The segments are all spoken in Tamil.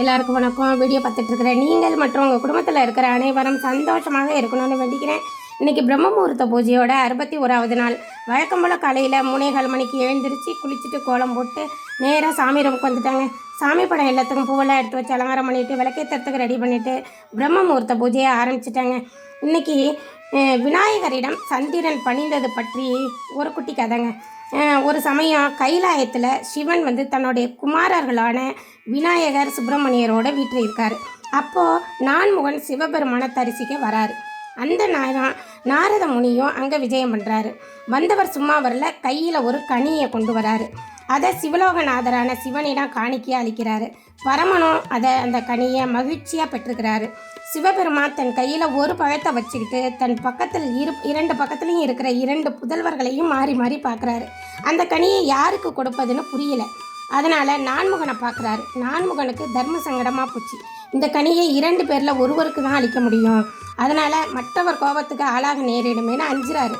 எல்லாருக்கும் வணக்கம். வீடியோ பார்த்துட்டு இருக்கிற நீங்கள் மற்றும் உங்கள் குடும்பத்தில் இருக்கிற அனைவரும் சந்தோஷமாக இருக்கணும்னு வேண்டிக்கிறேன். இன்னைக்கு பிரம்ம முகூர்த்த பூஜையோட அறுபத்தி ஓராவது நாள். வழக்கம் போல் காலையில் மூணேகால் மணிக்கு எழுந்திரிச்சு குளிச்சுட்டு கோலம் போட்டு நேராக சாமி ரூமுக்கு வந்துட்டாங்க. சாமி படம் எல்லாத்துக்கும் பூவெல்லாம் எடுத்து வச்சு அலங்காரம் பண்ணிவிட்டு விளக்கேற்றத்துக்கு ரெடி பண்ணிவிட்டு பிரம்ம முகூர்த்த பூஜையை ஆரம்பிச்சிட்டாங்க. இன்னைக்கு விநாயகரிடம் சந்திரன் பணிந்தது பற்றி ஒரு குட்டி கதைங்க. ஒரு சமயம் கைலாயத்தில் சிவன் வந்து தன்னுடைய குமாரர்களான விநாயகர் சுப்பிரமணியரோட வீட்டில் இருக்கார். அப்போது நான்முகன் சிவபெருமானை தரிசிக்க வராரு. அந்த நேரம் நாரத முனியும் அங்கே விஜயம் பண்ணுறாரு வந்தவர் சும்மா வரல கையில் ஒரு கனியை கொண்டு வராரு. அதை சிவலோகநாதரான சிவனிடம் காணிக்கையாக அளிக்கிறாரு. பரமனும் அதை அந்த கனியை மகிழ்ச்சியாக பெற்றுக்கிறாரு சிவபெருமான் தன் கையில் ஒரு பழத்தை வச்சுக்கிட்டு தன் பக்கத்தில் இரு இரண்டு பக்கத்துலையும் இருக்கிற இரண்டு புதல்வர்களையும் மாறி மாறி பார்க்குறாரு. அந்த கனியை யாருக்கு கொடுப்பதுன்னு புரியல. அதனால் நான்முகனை பார்க்குறாரு. நான்முகனுக்கு தர்ம சங்கடமாக போச்சு. இந்த கனியை இரண்டு பேரில் ஒருவருக்கு தான் அளிக்க முடியும். அதனால் மற்றவர் கோபத்துக்கு ஆளாக நேரிடுமேனு அஞ்சுறாரு.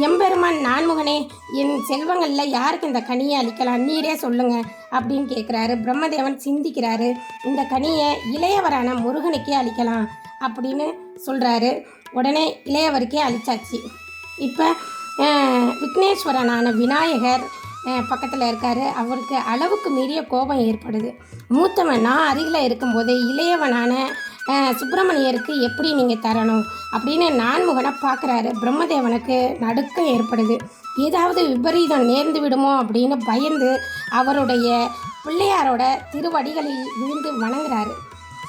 எம்பெருமான் நான்முகனே என் செல்வங்களில் யாருக்கு இந்த கனியை அளிக்கலாம்? நீரே சொல்லுங்க அப்படின்னு கேட்குறாரு பிரம்மதேவன் சிந்திக்கிறாரு. இந்த கனியை இளையவரான முருகனுக்கே அளிக்கலாம் அப்படின்னு சொல்கிறாரு உடனே இளையவருக்கே அழிச்சாச்சு இப்போ விக்னேஸ்வரனான விநாயகர் பக்கத்தில் இருக்கார். அவருக்கு அளவுக்கு மீறிய கோபம் ஏற்படுது. மூத்தவன் நான் அருகில் இருக்கும்போது இளையவனான சுப்பிரமணியருக்கு எப்படி நீங்கள் தரணும் அப்படின்னு நான்முகனை பார்க்குறாரு பிரம்மதேவனுக்கு நடுக்கம் ஏற்படுது. ஏதாவது விபரீதம் நேர்ந்து விடுமோ அப்படின்னு பயந்து அவருடைய பிள்ளையாரோட திருவடிகளில் விழுந்து வணங்குறாரு.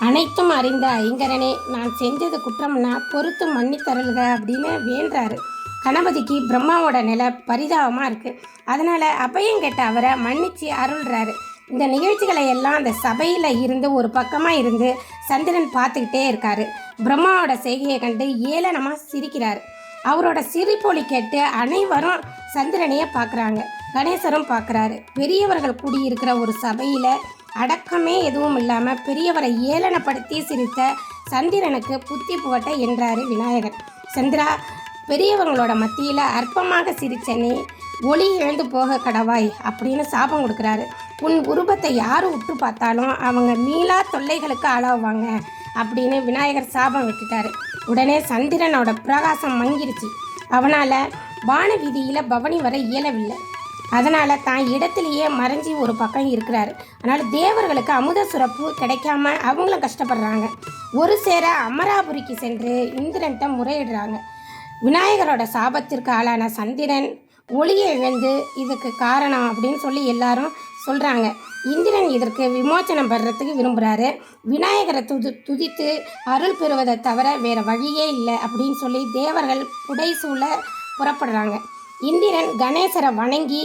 அனைத்தும் அறிந்த ஐங்கரனே நான் செஞ்சது குற்றம்னா பொறுத்து மன்னித்தருள்க அப்படின்னு வேண்டுறாரு. கணபதிக்கு பிரம்மாவோட நிலை பரிதாபமாக இருக்குது அதனால் அபயம் கேட்ட அவரை மன்னித்து அருள்றாரு. இந்த நிகழ்ச்சிகளை எல்லாம் அந்த சபையில் இருந்து ஒரு பக்கமாக இருந்து சந்திரன் பார்த்துக்கிட்டே இருக்காரு. பிரம்மாவோட செய்கையை கண்டு ஏளனமாக சிரிக்கிறார். அவரோட சிரிப்பொலி கேட்டு அனைவரும் சந்திரனையே பார்க்குறாங்க. கணேசரும் பார்க்குறாரு. பெரியவர்கள் கூடியிருக்கிற ஒரு சபையில் அடக்கமே எதுவும் இல்லாமல் பெரியவரை ஏளனப்படுத்தி சிரித்த சந்திரனுக்கு புத்தி புகட்ட என்றாரு விநாயகர். சந்திரா பெரியவங்களோட மத்தியில் அற்பமாக சிரிச்சனே ஒளி இழந்து போக கடவாய் அப்படின்னு சாபம் கொடுக்குறாரு. உன் உருவத்தை யார் உற்று பார்த்தாலும் அவங்க மீளா தொல்லைகளுக்கு ஆளாவாங்க அப்படின்னு விநாயகர் சாபம் விட்டுட்டாரு. உடனே சந்திரனோட பிரகாசம் மங்கிருச்சு. அவனால் வான வீதியில் பவனி வர இயலவில்லை. அதனால் தான் இடத்துலையே மறைஞ்சி ஒரு பக்கம் இருக்கிறார். அதனால் தேவர்களுக்கு அமுத சுரப்பு கிடைக்காம அவங்களும் கஷ்டப்படுறாங்க. ஒரு சேர அமராபுரிக்கு சென்று இந்திரன்ட்ட முறையிடுறாங்க. விநாயகரோட சாபத்திற்கு ஆளான சந்திரன் ஒளியை இழந்து இதுக்கு காரணம் அப்படின்னு சொல்லி எல்லாரும் சொல்கிறாங்க இந்திரன் இதற்கு விமோச்சனம் பெறத்துக்கு விரும்புகிறாரு விநாயகரை துது துதித்து அருள் பெறுவதை தவிர வேறு வழியே இல்லை அப்படின்னு சொல்லி தேவர்கள் புடைசூழ புறப்படுறாங்க. இந்திரன் கணேசரை வணங்கி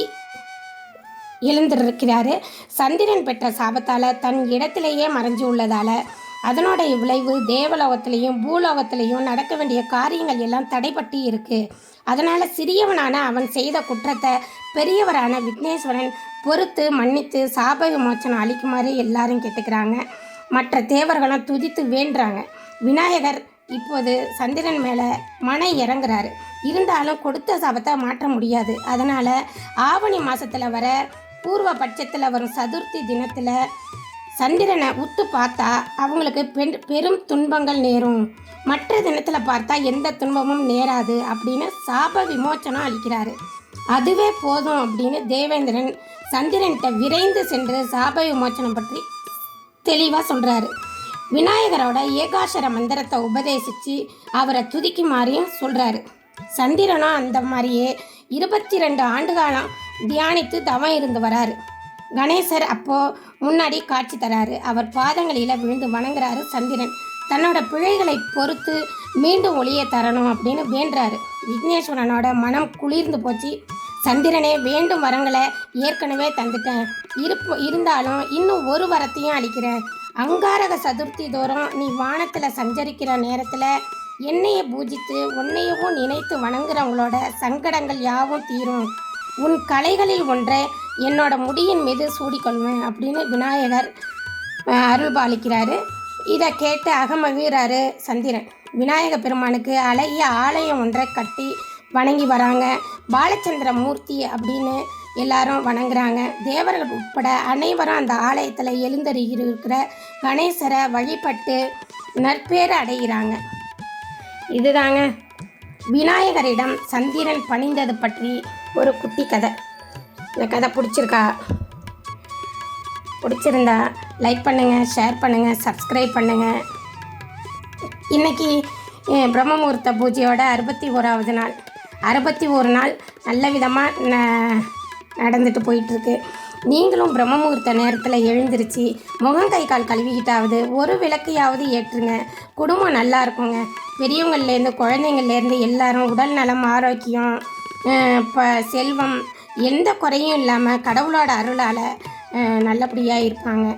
எழுந்திருக்கிறாரு. சந்திரன் பெற்ற சாபத்தால் தன் இடத்திலேயே மறைஞ்சு உள்ளதால் அதனுடைய விளைவு தேவலோகத்திலையும் பூலோகத்திலையும் நடக்க வேண்டிய காரியங்கள் எல்லாம் தடைப்பட்டு இருக்கு. அதனால் சிறியவனான அவன் செய்த குற்றத்தை பெரியவரான விக்னேஸ்வரன் பொறுத்து மன்னித்து சாப விமோச்சனம் அளிக்குமாறு எல்லாரும் கேட்டுக்கிறாங்க. மற்ற தேவர்களும் துதித்து வேண்டுறாங்க. விநாயகர் இப்போது சந்திரன் மேலே மனை இறங்குறாரு. இருந்தாலும் கொடுத்த சாபத்தை மாற்ற முடியாது. அதனால் ஆவணி மாதத்தில் வர பூர்வ பட்சத்தில் வரும் சதுர்த்தி தினத்தில் சந்திரனை உத்து பார்த்தா அவங்களுக்கு பெண் பெரும் துன்பங்கள் நேரும். மற்ற தினத்தில் பார்த்தா எந்த துன்பமும் நேராது அப்படின்னு சாப விமோச்சனம் அளிக்கிறாரு. அதுவே போதும் அப்படின்னு தேவேந்திரன் சந்திரன்கிட்ட விரைந்து சென்று சாப விமோச்சனம் பற்றி தெளிவாக சொல்கிறாரு விநாயகரோட ஏகாசர மந்திரத்தை உபதேசித்து அவரை துதிக்குமாறியும் சொல்கிறாரு சந்திரனும் அந்த மாதிரியே இருபத்தி ரெண்டு ஆண்டு காலம் தியானித்து தவம் இருந்து வராரு. கணேசர் அப்போ முன்னாடி காட்சி தராரு. அவர் பாதங்களில் விழுந்து வணங்குறாரு சந்திரன். தன்னோட பிழைகளை பொறுத்து மீண்டும் ஒளியை தரணும் அப்படின்னு வேண்டுறாரு. விக்னேஸ்வரனோட மனம் குளிர்ந்து போச்சு. சந்திரனே வேண்டும் வரங்களை ஏற்கனவே தந்துட்டேன். இருப்பு இருந்தாலும் இன்னும் ஒரு வரத்தையும் அளிக்கிறேன் அங்காரக சதுர்த்தி தோறும் நீ வானத்தில் சஞ்சரிக்கிற நேரத்தில் என்னையை பூஜித்து உன்னையவும் நினைத்து வணங்குறவங்களோட சங்கடங்கள் யாவும் தீரும். உன் கலைகளில் ஒன்றை என்னோட முடியின் மீது சூடிக்கொள்வேன் அப்படின்னு விநாயகர் அஹ், அருள் பாலிக்கிறாரு இதை கேட்டு அகமகிழ்றாரு சந்திரன். விநாயக பெருமானுக்கு அழகிய ஆலயம் ஒன்றை கட்டி வணங்கி வராங்க. பாலச்சந்திர மூர்த்தி அப்படின்னு எல்லாரும் வணங்குறாங்க. தேவர்கள் உட்பட அனைவரும் அந்த ஆலயத்தில் எழுந்தருகிற கணேசரை வழிபட்டு நற்பேறு அடைகிறாங்க. இதுதாங்க. விநாயகரிடம் சந்திரன் பணிந்தது பற்றி ஒரு குட்டி கதை. இந்த கதை பிடிச்சிருக்கா? பிடிச்சிருந்தா லைக் பண்ணுங்கள் ஷேர் பண்ணுங்கள் சப்ஸ்கிரைப் பண்ணுங்கள் இன்றைக்கி பிரம்மமுகூர்த்த பூஜையோட அறுபத்தி ஓராவது நாள். அறுபத்தி ஒரு நாள் நல்ல விதமாக ந நடந்துட்டு போயிட்டுருக்கு. நீங்களும் பிரம்மமுகூர்த்த நேரத்தில் எழுந்திருச்சு முகம் கை கால் கழுவிக்கிட்டாவது ஒரு விளக்கையாவது ஏற்றுங்க. குடும்பம் நல்லா இருக்குங்க. பெரியவங்கள்லேருந்து குழந்தைங்கள்லேருந்து எல்லாரும் உடல் நலம் ஆரோக்கியம் இப்போ செல்வம் எந்த குறையும் இல்லாமல் கடவுளோட அருளால் நல்லபடியாக இருப்பாங்க.